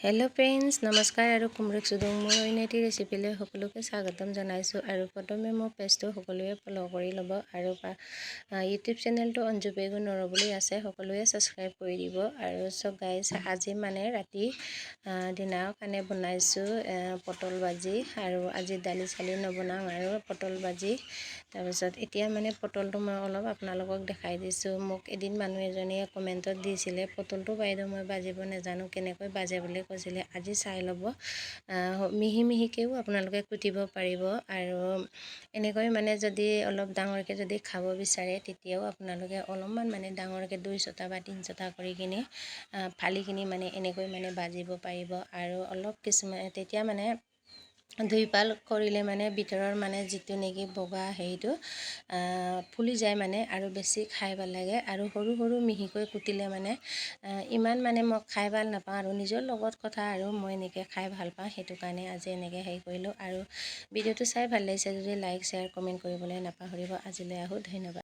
Hello friends নমস্কাৰ আৰু কুমৰক চুদং মোৰ অন্য এটি ৰেচিপিলৈ সকলোকে স্বাগতম জনাইছোঁ আৰু প্ৰথমে মোৰ পেজটো সকলোৱে ফ'ল' কৰি ল'ব আৰু ইউটিউব চেনেলটো অঞ্জু পেগু নৰ বুলি আছে সকলোৱে ছাবস্ক্ৰাইব কৰি দিব আৰু চব গাইজ আজি মানে ৰাতি দিনাৰ কাৰণে বনাইছোঁ পটল ভাজি আৰু আজি দালি চালি নবনাওঁ আৰু পটল ভাজি তাৰপিছত এতিয়া মানে পটলটো মই অলপ আপোনালোকক দেখাই দিছোঁ মোক এদিন মানুহ এজনীয়ে কমেণ্টত দিছিলে পটলটো বাইদেউ মই ভাজিব নাজানো কেনেকৈ ভাজে বুলি কৈছিলে আজি চাই ল'ব। মিহি মিহিকৈও আপোনালোকে কুটিব পাৰিব আৰু এনেকৈ মানে যদি অলপ ডাঙৰকৈ যদি খাব বিচাৰে তেতিয়াও আপোনালোকে অলপমান মানে ডাঙৰকৈ দুই চটা বা তিনি চটা কৰি কিনি ফালি কিনি মানে এনেকৈ মানে ভাজিব পাৰিব আৰু অলপ কিছুমান তেতিয়া মানে দুই পাল কৰিলে মানে ভিতৰৰ মানে যিটো নেকি বগা হেৰিটো ফুলি যায় মানে আৰু বেছি খাই ভাল লাগে। আৰু সৰু সৰু মিহিকৈ কুটিলে মানে ইমান মানে মই খাই ভাল নাপাওঁ আৰু নিজৰ লগত কথা আৰু মই এনেকৈ খাই ভাল পাওঁ সেইটো কাৰণে আজি এনেকৈ হেৰি কৰিলোঁ। আৰু ভিডিঅ'টো চাই ভাল লাগিছে যদি লাইক শ্বেয়াৰ কমেণ্ট কৰিবলৈ নাপাহৰিব। আজিলৈ আহোঁ ধন্যবাদ।